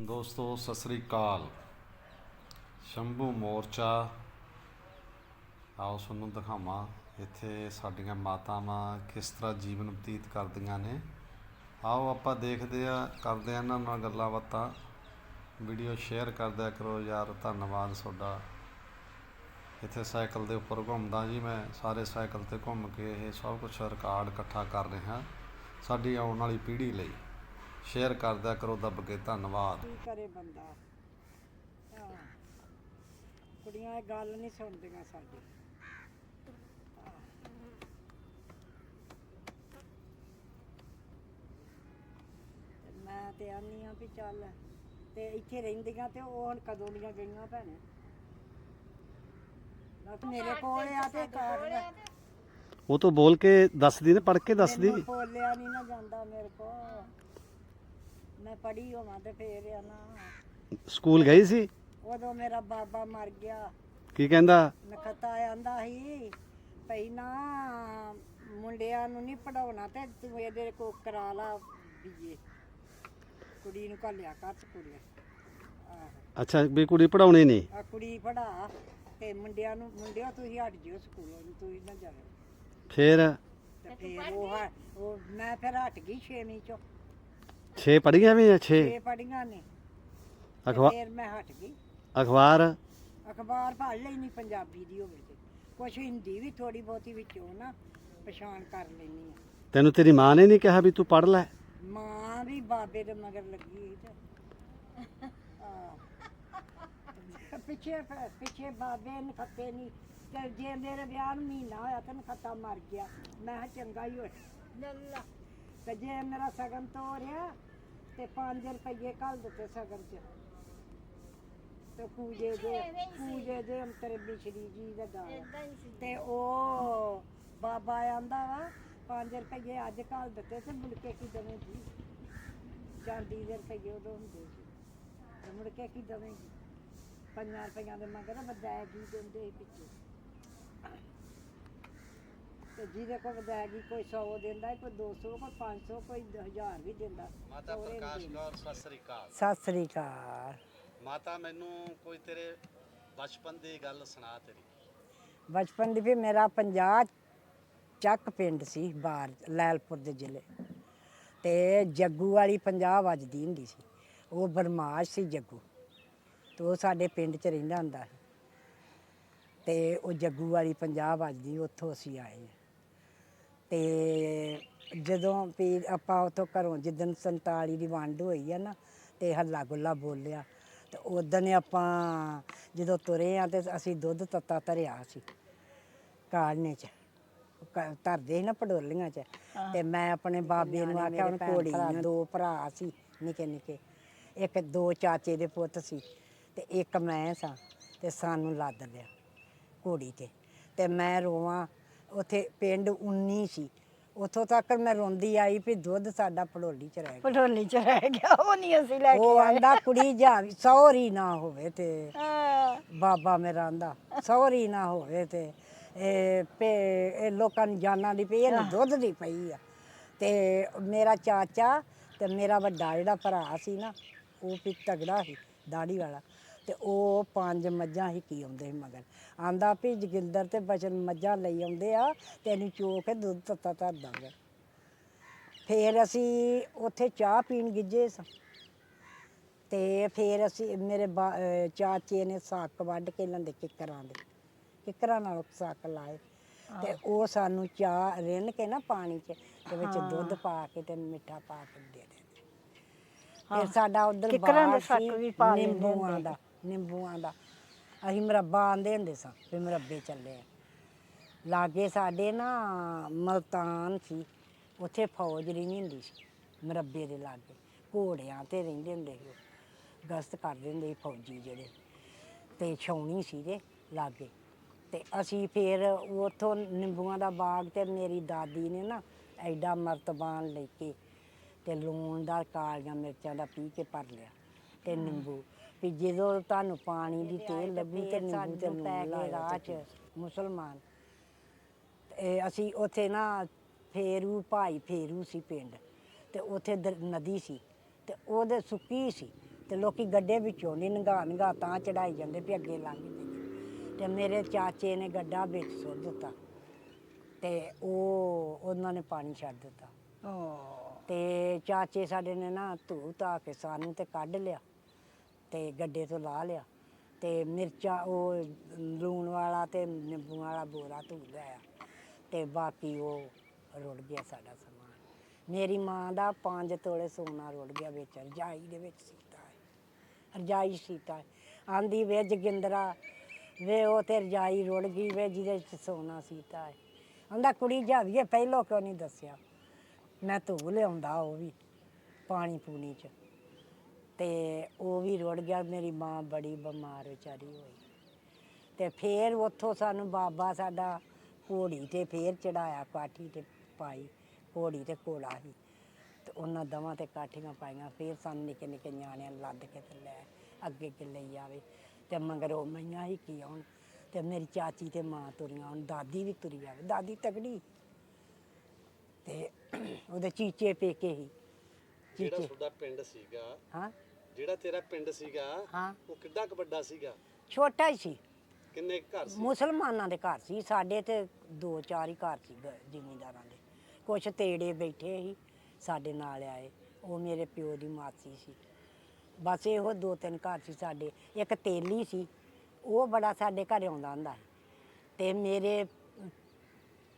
ਦੋਸਤੋ, ਸਤਿ ਸ੍ਰੀ ਅਕਾਲ। ਸ਼ੰਭੂ ਮੋਰਚਾ, ਆਓ ਤੁਹਾਨੂੰ ਦਿਖਾਵਾਂ ਇੱਥੇ ਸਾਡੀਆਂ ਮਾਤਾਵਾਂ ਕਿਸ ਤਰ੍ਹਾਂ ਜੀਵਨ ਬਤੀਤ ਕਰਦੀਆਂ ਨੇ। ਆਓ, ਆਪਾਂ ਦੇਖਦੇ ਆ ਕਰਦੇ ਆ ਇਹਨਾਂ ਨਾਲ ਗੱਲਾਂ ਬਾਤਾਂ ਵੀਡੀਓ ਸ਼ੇਅਰ ਕਰਦਿਆ ਕਰੋ ਯਾਰ, ਧੰਨਵਾਦ ਤੁਹਾਡਾ। ਇੱਥੇ ਸਾਈਕਲ ਦੇ ਉੱਪਰ ਘੁੰਮਦਾ ਜੀ ਮੈਂ, ਸਾਰੇ ਸਾਈਕਲ ਤੇ ਘੁੰਮ ਕੇ ਇਹ ਸਭ ਕੁਝ ਰਿਕਾਰਡ ਇਕੱਠਾ ਕਰ ਰਿਹਾ, ਸਾਡੀ ਆਉਣ ਵਾਲੀ ਪੀੜ੍ਹੀ ਲਈ। ਸ਼ੇਅਰ ਕਰਦਿਆ ਕਰੋ ਦੱਬ ਕੇ ਧੰਨਵਾਦ। ਕੀ ਕਰੇ ਬੰਦਾ? ਹਾਂ। ਕੁੜੀਆਂ ਇਹ ਗੱਲ ਨਹੀਂ ਸੁਣਦੀਆਂ ਸਾਡੀ। ਹਾਂ। ਤੇ ਮੈਂ ਤੇ ਆਨੀ ਆ ਵੀ ਚੱਲ ਤੇ ਇੱਥੇ ਰਹਿੰਦੀਆਂ ਤੇ ਉਹ ਹੁਣ ਕਦੋਂ ਦੀਆਂ ਗਈਆਂ ਭੈਣੇ? ਮੇਰੇ ਕੋਲ ਆ ਤੇ ਕਾਰ ਉਹ ਤੋਂ ਬੋਲ ਕੇ ਦੱਸਦੀ ਨੇ ਪੜ ਕੇ ਦੱਸਦੀ। ਮੈਨੂੰ ਬੋਲਿਆ ਨਹੀਂ ਨਾ ਜਾਂਦਾ ਮੇਰੇ ਕੋ ਮੈਂ ਪੜੀ ਹੋਵਾਂ ਤੇ ਫੇਰ ਆ ਨਾ। ਸਕੂਲ ਗਈ ਸੀ? ਉਦੋਂ ਮੇਰਾ ਬਾਬਾ ਮਰ ਗਿਆ। ਕੀ ਕਹਿੰਦਾ? ਨਖਤਾ ਆਂਦਾ ਸੀ ਭਈ ਨਾ ਮੁੰਡਿਆਂ ਨੂੰ ਨਹੀਂ ਪੜਾਉਣਾ ਤੇ ਤੂੰ ਇਹਦੇ ਕੋ ਕਰਾ ਲਾ ਬੀਏ। ਕੁੜੀ ਨੂੰ ਘੱਲਿਆ ਕਰ ਸਕੂਲੇ ਆਹ। ਅੱਛਾ ਵੀ ਕੁੜੀ ਪੜਾਉਣੀ ਨਹੀਂ ਆ ਕੁੜੀ ਪੜਾ ਤੇ ਮੁੰਡਿਆਂ ਨੂੰ ਮੁੰਡਿਓ ਤੁਸੀਂ ਹਟ ਜਿਓ ਸਕੂਲੋਂ ਨੂੰ ਤੁਸੀਂ ਨਾ ਜਾਓ ਫੇਰ? ਤੇ ਫੇਰ ਉਹ ਹ- ਉਹ ਮੈਂ ਫਿਰ ਹਟ ਗਈ ਛੇਵੀਂ ਚੋਂ। 6 ਪੜੀਆਂ ਵੀ 6 ਛੇ? ਪੜੀਆਂ ਨੇ। ਤੇ ਅਖਬਾਰ ਫਿਰ ਮੈਂ ਹਟ ਗਈ। ਅਖਬਾਰ? ਅਖਬਾਰ ਪੜ੍ਹ ਲੈਣੀ ਪੰਜਾਬੀ ਦੀ ਹੋਵੇ ਤੇ। ਕੁਛ ਹਿੰਦੀ ਵੀ ਥੋੜੀ ਬਹੁਤੀ ਵਿੱਚੋਂ ਨਾ ਪਛਾਣ ਕਰ ਲੈਣੀ ਆ ਤੈਨੂੰ ਤੇਰੀ ਮਾਂ ਨੇ ਨਹੀਂ ਕਿਹਾ ਵੀ ਤੂੰ ਪੜ ਲੈ? ਮਾਂ ਵੀ ਬਾਬੇ ਦੇ ਮਗਰ ਲੱਗੀ ਸੀ ਤੇ। ਆਹ। ਪਿੱਛੇ ਪਿੱਛੇ ਬਾਬੇ ਨੇ ਖੱਤੇ ਨਹੀਂ ਤੇ ਜੇ ਮੇਰੇ ਵਿਆਹ ਨੂੰ ਮਹੀਨਾ ਹੋਇਆ ਤੇ ਖੱਤਾ ਮਰ ਗਿਆ। ਮੈਂ ਕਿਹਾ ਚੰਗਾ ਹੀ ਹੋਇਆ। ਤੇ ਜੇ ਮੇਰਾ ਸਗਨ ਤੋਰਿਆ ਤੇ 5 ਰੁਪਏ ਕੱਲ ਦਿੱਤੇ ਸਗਨ ਚ। ਤੇ ਪੂਜੇ ਦੇ ਪੂਜੇ ਦੇ ਅੰਤਰ ਬਿਸ਼ਰੀ ਜੀ ਦਾ ਗਾਲ ਤੇ ਉਹ ਬਾਬਾ ਆਂਦਾ ਵਾ 5 ਰੁਪਏ ਅੱਜ ਕੱਲ ਦਿੱਤੇ ਤੇ ਮੁੜ ਕੇ ਦਵੇਂਗੀ? ਚਾਂਦੀ ਦੇ ਰੁਪਏ ਉਦੋਂ ਹੁੰਦੇ ਸੀ। ਤੇ ਮੁੜ ਕੇ ਦਵੇਂਗੀ? ਪੰਜਾਂ ਰੁਪਈਆਂ ਦੇ ਮਗਰ ਵਦਾਇਗੀ ਦਿੰਦੇ ਸੀ ਪਿੱਛੇ। ਤੇ ਜਿਹਦੇ ਕੋਲ ਵਦਾਇਗੀ ਕੋਈ 100 ਦਿੰਦਾ ਕੋਈ 200 ਕੋਈ 500 ਕੋਈ 1000 ਵੀ ਦਿੰਦਾ। ਮਾਤਾ ਸਹੁਰੇ ਨੂੰ ਪ੍ਰਕਾਸ਼। ਕੌਰ ਸਤਿ ਸ੍ਰੀ ਅਕਾਲ। ਸਤਿ ਸ੍ਰੀ ਅਕਾਲ। ਮਾਤਾ ਮੈਨੂੰ ਕੋਈ ਤੇਰੇ ਬਚਪਨ ਦੀ ਗੱਲ ਸੁਣਾ ਤੇਰੀ। ਬਚਪਨ ਦੀ ਵੀ ਮੇਰਾ 50 ਚੱਕ ਪਿੰਡ ਸੀ ਬਾਹਰ ਲੈਲਪੁਰ ਦੇ ਜ਼ਿਲ੍ਹੇ। ਤੇ ਜੱਗੂ ਵਾਲੀ 50 ਵੱਜਦੀ ਹੁੰਦੀ ਸੀ। ਉਹ ਬਰਮਾਸ਼ ਸੀ ਜੱਗੂ। ਤੇ ਉਹ ਸਾਡੇ ਪਿੰਡ 'ਚ ਰਹਿੰਦਾ ਹੁੰਦਾ ਸੀ। ਤੇ ਉਹ ਜੱਗੂ ਵਾਲੀ 50 ਵੱਜਦੀ ਉੱਥੋਂ ਅਸੀਂ ਆਏ। ਹਾਂ। ਤੇ ਜਦੋਂ ਵੀ ਆਪਾਂ ਉੱਥੋਂ ਘਰੋਂ ਜਿੱਦਣ 47 ਦੀ ਵੰਡ ਹੋਈ ਆ ਨਾ ਤੇ ਹੱਲਾ ਗੁੱਲਾ ਬੋਲਿਆ ਤੇ ਉਦੋਂ ਆਪਾਂ ਜਦੋਂ ਤੁਰੇ ਆ ਤੇ ਅਸੀਂ ਦੁੱਧ ਤੱਤਾ ਧਰਿਆ ਸੀ ਕਾਲਨੇ ਚ ਕ- ਧਰਦੇ ਸੀ ਨਾ ਪਡੋਲੀਆਂ ਚ ਤੇ ਮੈਂ ਆਪਣੇ ਬਾਬੇ ਨੂੰ ਆਖਿਆ ਹੁਣ ਘੋੜੀ ਨੂੰ। ਦੋ ਭਰਾ ਸੀ ਨਿੱਕੇ ਨਿੱਕੇ ਇੱਕ ਦੋ ਚਾਚੇ ਦੇ ਪੁੱਤ ਸੀ ਤੇ ਇੱਕ ਮੈਂ ਸਾਂ ਤੇ ਸਾਨੂੰ ਲੱਦ ਲਿਆ ਘੋੜੀ ਤੇ ਤੇ ਮੈਂ ਰੋਵਾਂ ਉੱਥੇ ਪਿੰਡ 19 ਸੀ। ਉੱਥੋਂ ਤੱਕ ਮੈਂ ਰੋਂਦੀ ਆਈ ਵੀ ਦੁੱਧ ਸਾਡਾ ਪੜੋਲੀ ਚ ਰਹਿ ਗਿਆ। ਪਟੋਲੀ ਚ ਰਹਿ ਗਿਆ ਉਹ ਨਹੀਂ ਅਸੀਂ ਲੈ ਕੇ ਉਹ ਆਂਦਾ ਕੁੜੀ ਜਾਵੀ ਸੌਰੀ ਨਾ ਹੋਵੇ ਤੇ। ਆਏ ਬਾਬਾ ਮੇਰਾ ਆਂਦਾ ਸੌਰੀ ਨਾ ਹੋਵੇ ਤੇ। ਇਹ ਇਹ ਲੋਕਾਂ ਨੂੰ ਜਾਨਾਂ ਦੀ ਪਈ ਇਹਨੂੰ ਦੁੱਧ ਦੀ ਪਈ ਆ। ਤੇ ਮੇਰਾ ਚਾਚਾ ਤੇ ਮੇਰਾ ਵੱਡਾ ਜਿਹੜਾ ਭਰਾ ਸੀ ਨਾ ਉਹ ਵੀ ਤਗੜਾ ਸੀ ਦਾੜੀ ਵਾਲਾ। ਤੇ ਉਹ ਪੰਜ ਮੱਝਾਂ ਹੀ ਕੀ ਆਉਂਦੇ ਸੀ ਮਗਰ। ਆਂਦਾ ਵੀ ਜੋਗਿੰਦਰ ਤੇ ਬਚਨ ਮੱਝਾਂ ਲਈ ਆਉਂਦੇ ਆ ਤੈਨੂੰ ਚੋ ਕੇ ਦੁੱਧ ਤੱਤਾ ਧਰ ਦਾਂਗੇ। ਫੇਰ ਅਸੀਂ ਉੱਥੇ ਚਾਹ ਪੀਣ ਗਿੱਜੇ ਸਾਂ। ਤੇ ਫਿਰ ਅਸੀਂ ਮੇਰੇ ਬਾ- ਅਹ ਚਾਚੇ ਨੇ ਸੱਕ ਵੱਢ ਕੇ ਲੰਦੇ ਕਿੱਕਰਾਂ ਦੇ ਕਿੱਕਰਾਂ ਨਾਲ ਸੱਕ ਲਾਏ। ਤੇ ਉਹ ਸਾਨੂੰ ਚਾਹ ਰਿੰਨ ਕੇ ਨਾ ਪਾਣੀ 'ਚ ਤੇ ਵਿੱਚ ਦੁੱਧ ਪਾ ਕੇ ਤੇ ਮਿੱਠਾ ਪਾ ਕੇ ਦੇ ਦਿੰਦੇ। ਫਿਰ ਸਾਡਾ ਉਧਰ ਕਿੱਕਰਾਂ ਦੇ ਸੱਕ ਵੀ ਪਾ ਲੈਂਦੇ ਨਿੰਬੂਆਂ ਹੁੰਦੇ ਦਾ। ਨਿੰਬੂਆਂ ਦਾ ਅਸੀਂ ਮੁਰੱਬਾ ਆਂਦੇ ਹੁੰਦੇ ਸਾਂ ਵੀ ਮੁਰੱਬੇ ਚੱਲੇ ਆ। ਲਾਗੇ ਸਾਡੇ ਨਾ ਮਲਤਾਨ ਸੀ, ਉੱਥੇ ਫੌਜ ਰਹਿੰਦੀ ਹੁੰਦੀ ਸੀ, ਮੁਰੱਬੇ ਦੇ ਲਾਗੇ। ਘੋੜਿਆਂ ਤੇ ਰਹਿੰਦੇ ਹੁੰਦੇ ਸੀ ਉਹ, ਗਸ਼ਤ ਕਰਦੇ ਹੁੰਦੇ ਸੀ ਫੌਜੀ ਜਿਹੜੇ। ਤੇ ਛਾਉਣੀ ਸੀ ਜੇ ਲਾਗੇ। ਤੇ ਅਸੀਂ ਫੇਰ ਉੱਥੋਂ ਨਿੰਬੂਆਂ ਦਾ ਬਾਗ ਤੇ ਮੇਰੀ ਦਾਦੀ ਨੇ ਨਾ ਐਡਾ ਮਰਤਬਾਨ ਲੈ ਕੇ ਤੇ ਲੂਣ ਦਾ, ਕਾਲੀਆਂ ਮਿਰਚਾਂ ਦਾ ਪੀ ਕੇ ਭਰ ਲਿਆ। ਤੇ ਨਿੰਬੂ। ਵੀ ਜਦੋਂ ਤੁਹਾਨੂੰ ਪਾਣੀ ਦੀ ਤੇਲ ਲੱਗੀ ਤੇ ਨਿੰਬੂ ਤੇ ਰਾਹ ਚ ਮੁਸਲਮਾਨ। ਤੇ ਅਸੀਂ ਉੱਥੇ ਨਾ ਫੇਰੂ ਭਾਈ ਫੇਰੂ ਸੀ ਪਿੰਡ। ਤੇ ਉੱਥੇ ਦਰ- ਨਦੀ ਸੀ। ਤੇ ਉਹਦੇ ਸੁੱਕੀ ਸੀ। ਤੇ ਲੋਕੀ ਗੱਡੇ ਵਿੱਚੋਂ ਨਹੀਂ ਨੰਗਾ ਨੰਗਾ ਤਾਂ ਚੜਾਈ ਜਾਂਦੇ ਵੀ ਅੱਗੇ ਲੰਘ ਜਾਈਏ ਤੇ ਮੇਰੇ ਚਾਚੇ ਨੇ ਗੱਡਾ ਵਿੱਚ ਸੁੱਟ ਦਿੱਤਾ। ਤੇ ਉਹ ਉਹਨਾਂ ਨੇ ਪਾਣੀ ਛੱਡ ਦਿੱਤਾ। ਤੇ ਚਾਚੇ ਸਾਡੇ ਨੇ ਨਾ ਧੂ ਧਾ ਕੇ ਸਾਨੂੰ ਤੇ ਕੱਢ ਲਿਆ। ਤੇ ਗੱਡੇ ਤੋਂ ਲਾ ਲਿਆ ਤੇ ਮਿਰਚਾਂ, ਉਹ ਲੂਣ ਵਾਲਾ ਤੇ ਨਿੰਬੂ ਵਾਲਾ ਬੋਰਾ ਧੂ ਲਿਆ ਤੇ ਬਾਕੀ ਉਹ ਰੁੜ ਗਿਆ ਸਾਡਾ ਸਮਾਨ। ਮੇਰੀ ਮਾਂ ਦਾ 5 ਤੋਲੇ ਸੋਨਾ ਰੁੜ ਗਿਆ ਵਿੱਚ, ਰਜਾਈ ਦੇ ਵਿੱਚ ਸੀਤਾ ਹੈ। ਰਜਾਈ ਸੀਤਾ ਹੈ। ਆਂਦੀ ਵੇ ਜਗਿੰਦਰਾ, ਵੇ ਉਹ ਤੇ ਰਜਾਈ ਰੁੜ ਗਈ ਵੇ ਜਿਹਦੇ ਵਿੱਚ ਸੋਨਾ ਸੀਤਾ ਹੈ। ਆਂਦਾ ਕੁੜੀ ਜਾਵੀਏ, ਪਹਿਲੋਂ ਕਿਉਂ ਨਹੀਂ ਦੱਸਿਆ? ਮੈਂ ਧੂ ਲਿਆਉਂਦਾ ਉਹ ਵੀ ਪਾਣੀ ਪੂਣੀ ਚ। ਤੇ ਉਹ ਵੀ ਰੁੜ ਗਿਆ ਮੇਰੀ ਮਾਂ ਬੜੀ ਬਿਮਾਰ ਵਿਚਾਰੀ ਹੋਈ। ਤੇ ਫੇਰ ਉੱਥੋਂ ਸਾਨੂੰ ਬਾਬਾ ਸਾਡਾ ਘੋੜੀ ਤੇ ਫੇਰ ਚੜਾਇਆ ਕਾਠੀ ਤੇ ਪਾਈ ਘੋੜੀ ਤੇ ਘੋੜਾ ਸੀ ਤੇ ਉਹਨਾਂ ਦਵਾਂ ਤੇ ਕਾਠੀਆਂ ਪਾਈਆਂ ਫੇਰ ਸਾਨੂੰ ਨਿੱਕੇ ਨਿੱਕੇ ਨਿਆਣਿਆਂ ਨੂੰ ਲੱਦ ਕੇ ਤੇ ਲੈ ਅੱਗੇ ਅੱਗੇ ਲਈ ਆਵੇ। ਤੇ ਮਗਰ ਉਹ ਮਈਆਂ ਹੀ ਕੀ ਆਉਣ ਤੇ ਮੇਰੀ ਚਾਚੀ ਤੇ ਮਾਂ ਤੁਰੀਆਂ ਹੁਣ ਦਾਦੀ ਵੀ ਤੁਰੀ ਆਵੇ ਦਾਦੀ ਤਗੜੀ ਤੇ ਉਹਦੇ ਚੀਚੇ ਪੇਕੇ ਹੀ ਜਿਹੜਾ ਚੀਚੇ। ਤੁਹਾਡਾ ਪਿੰਡ ਸੀਗਾ ਹਾਂ। ਜਿਹੜਾ ਤੇਰਾ ਪਿੰਡ ਸੀਗਾ ਹਾਂ। ਉਹ ਕਿੱਡਾ ਕੁ ਵੱਡਾ ਸੀਗਾ? ਛੋਟਾ ਹੀ ਸੀ। ਕਿੰਨੇ ਕੁ ਘਰ ਸੀ? ਮੁਸਲਮਾਨਾਂ ਦੇ ਘਰ ਸੀ। ਸਾਡੇ ਤੇ ਦੋ ਚਾਰ ਹੀ ਘਰ ਸੀ ਜ਼ਿਮੀਂਦਾਰਾਂ ਦੇ। ਕੁਛ ਤੇੜੇ ਬੈਠੇ ਸੀ ਸਾਡੇ ਨਾਲ ਆਏ। ਉਹ ਮੇਰੇ ਪਿਓ ਦੀ ਮਾਸੀ ਸੀ। ਬਸ ਇਹੋ ਦੋ ਤਿੰਨ ਘਰ ਸੀ ਸਾਡੇ। ਇੱਕ ਤੇਲੀ ਸੀ। ਉਹ ਬੜਾ ਸਾਡੇ ਘਰੇ ਆਉਂਦਾ ਹੁੰਦਾ ਸੀ। ਤੇ ਮੇਰੇ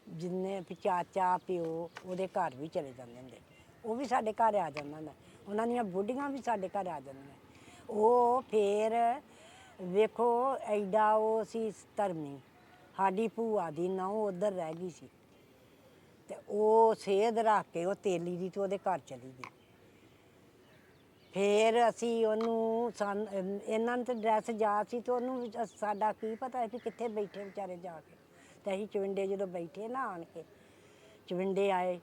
ਜਿੰਨੇ ਵੀ ਚਾਚਾ ਪਿਓ ਉਹਦੇ ਘਰ ਵੀ ਚਲੇ ਜਾਂਦੇ ਹੁੰਦੇ। ਉਹ ਵੀ ਸਾਡੇ ਘਰ ਆ ਜਾਂਦਾ ਹੁੰਦਾ। ਉਹਨਾਂ ਦੀਆਂ ਬੁੱਢੀਆਂ ਵੀ ਸਾਡੇ ਘਰ ਆ ਜਾਂਦੀਆਂ। ਉਹ ਫੇਰ ਵੇਖੋ, ਐਡਾ ਉਹ ਸੀ ਧਰਮੀ। ਸਾਡੀ ਭੂਆ ਦੀ ਨੌ ਉਧਰ ਰਹਿ ਗਈ ਸੀ। ਤੇ ਉਹ ਸੇਧ ਰੱਖ ਕੇ ਉਹ ਤੇਲੀ ਦੀ ਤੇ ਉਹਦੇ ਘਰ ਚਲੀ ਗਈ। ਫੇਰ ਅਸੀਂ ਉਹਨੂੰ ਸਾਨ- ਅਮ ਇਹਨਾਂ ਨੂੰ ਤੇ ਡਰੈਸ ਜਾ ਸੀ ਤੇ ਉਹਨੂੰ ਵੀ ਸਾਡਾ ਕੀ ਪਤਾ ਸੀ ਕਿੱਥੇ ਬੈਠੇ ਵਿਚਾਰੇ ਜਾ ਕੇ। ਤੇ ਅਸੀਂ ਚਵਿੰਡੇ ਜਦੋਂ ਬੈਠੇ ਨਾ ਆਣ ਕੇ, ਚਵਿੰਡੇ ਆਏ।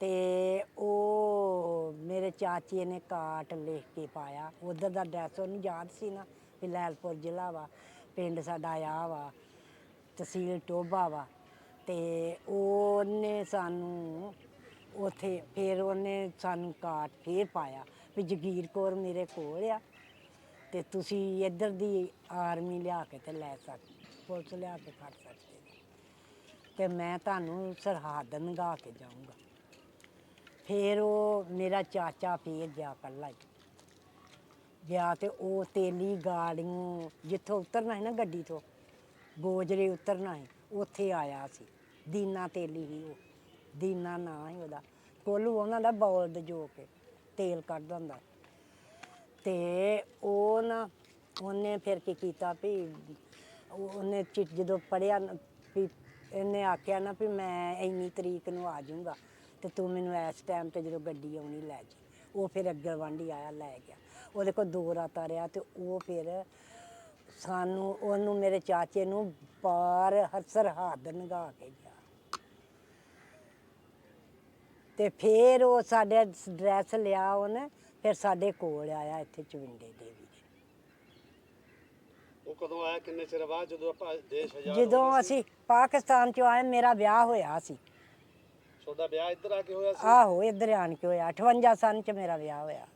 ਤੇ ਉਹ ਮੇਰੇ ਚਾਚੇ ਨੇ ਕਾਟ ਲਿਖ ਕੇ ਪਾਇਆ। ਉਧਰ ਦਾ ਐਡਰੈਸ ਉਹਨੂੰ ਯਾਦ ਸੀ ਨਾ ਵੀ ਲੈਲਪੁਰ ਜ਼ਿਲ੍ਹਾ ਵਾ, ਪਿੰਡ ਸਾਡਾ ਆ ਵਾ, ਤਹਿਸੀਲ ਟੋਭਾ ਵਾ। ਤੇ ਉਹਨੇ ਸਾਨੂੰ ਉਥੇ ਫਿਰ ਉਹਨੇ ਸਾਨੂੰ ਕਾਟ ਫੇਰ ਪਾਇਆ ਵੀ ਜਗੀਰ ਕੌਰ ਮੇਰੇ ਕੋਲ ਆ ਤੇ ਤੁਸੀਂ ਇੱਧਰ ਦੀ ਆਰਮੀ ਲਿਆ ਕੇ ਤੇ ਲੈ ਸਕਦੇ ਪੁਲਿਸ ਲਿਆ ਕੇ ਫੜ ਸਕਦੇ ਜੀ। ਤੇ ਮੈਂ ਤੁਹਾਨੂੰ ਸਰਹੱਦ ਨੰਗਾ ਕੇ ਜਾਊਂਗਾ। ਫਿਰ ਉਹ ਮੇਰਾ ਚਾਚਾ ਫੇਰ ਗਿਆ ਕੱਲਾ ਗਿਆ ਤੇ ਉਹ ਤੇਲੀ ਗਾੜੀਆਂ ਜਿੱਥੋਂ ਉਤਰਨਾ ਹੈ ਨਾ ਗੱਡੀ ਤੋਂ, ਗੋਜਰੇ ਉਤਰਨਾ ਹੈ ਉੱਥੇ ਆਇਆ ਸੀ। ਦੀਨਾ ਤੇਲੀ ਹੀ ਉਹ, ਦੀਨਾ ਨਾਂ ਹੀ ਉਹਦਾ। ਕੋਲੂ ਉਹਨਾਂ ਦਾ ਬੌਲਦ ਜੋ ਕੇ ਤੇਲ ਕੱਢਦਾ ਹੁੰਦਾ। ਤੇ ਉਹ ਨਾ ਉਹਨੇ ਫਿਰ ਕੀ ਕੀਤਾ ਵੀ ਉਹਨੇ ਚਿੱਠ ਜਦੋਂ ਪੜਿਆ ਵੀ ਇਹਨੇ ਆਖਿਆ ਨਾ ਵੀ ਮੈਂ ਇੰਨੀ ਤਰੀਕ ਨੂੰ ਆ ਜਾਊਂਗਾ। ਤੇ ਤੂੰ ਮੈਨੂੰ ਇਸ ਟਾਈਮ ਤੇ ਜਦੋਂ ਗੱਡੀ ਆਉਣੀ ਲੈ ਜੀ। ਉਹ ਫਿਰ ਅੱਗੇ ਵਾਂਢੀ ਆਇਆ ਲੈ ਗਿਆ। ਉਹਦੇ ਕੋਲ ਦੋ ਰਾਤਾਂ ਰਿਹਾ ਤੇ ਉਹ ਫਿਰ ਸਾਨੂੰ ਉਹਨੂੰ ਮੇਰੇ ਚਾਚੇ ਨੂੰ ਪਾਰ ਹਰ ਸਰਹੱਦ ਨੰਗਾ ਕੇ ਗਿਆ। ਤੇ ਫਿਰ ਉਹ ਸਾਡੇ ਡਰੈਸ ਲਿਆ ਉਹਨੇ ਫਿਰ ਸਾਡੇ ਕੋਲ ਆਇਆ ਇੱਥੇ ਚਵਿੰਡੇ ਦੇ ਉਹ ਕਦੋਂ ਆਇਆ? ਕਿੰਨੇ ਚਿਰ ਬਾਅਦ? ਜਦੋਂ ਆਪਾਂ ਦੇਸ਼ ਆਜ਼ਾਦ ਜਦੋਂ ਅਸੀਂ ਪਾਕਿਸਤਾਨ ਚੋਂ ਆਏ ਮੇਰਾ ਵਿਆਹ ਹੋਇਆ ਸੀ। ਤੁਹਾਡਾ ਵਿਆਹ ਇੱਧਰ ਆ ਕੇ ਹੋਇਆ ਸੀ? ਆਹੋ, ਇੱਧਰ ਆਣ ਕੇ ਹੋਇਆ 58 ਸਨ ਚ ਮੇਰਾ ਵਿਆਹ ਹੋਇਆ।